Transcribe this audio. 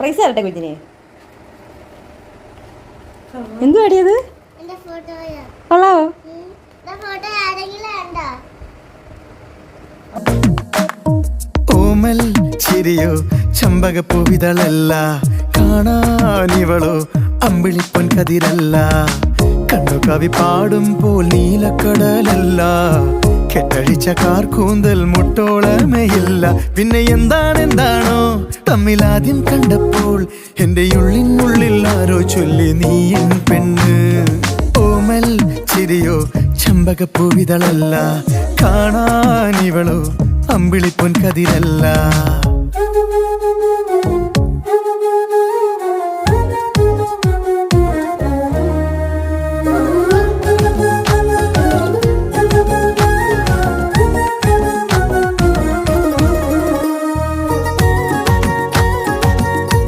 Price തരട്ടെ കുഞ്ഞിനെ? എന്തു ഫോട്ടോയാ കൊള്ളാവോ? ഫോട്ടോ ആരെങ്കിലും ഉണ്ടോ ഓമൽ ചിരിയോ ചമ്പകപ്പൂവിതളല്ല. കാണാനിവളോ അമ്പിളിപ്പൊൻ കതിരല്ല. കണ്ണു കവി പോൽ നീലക്കടലല്ല. കെട്ടഴിച്ച കാർക്കൂന്തൽ മുട്ടോളമയില്ല. പിന്നെ എന്താണ് എന്താണോ? തമ്മിലാദ്യം കണ്ടപ്പോൾ എന്റെ ഉള്ളിനുള്ളിൽ ആരോ ചൊല്ലി നീ എൻ പെണ്ണ്. ഓമൽ ചിരിയോ ചമ്പകപ്പൂവിതളല്ല കാണാനിവളോ അമ്പിളിപ്പൊൻ കതിരല്ല.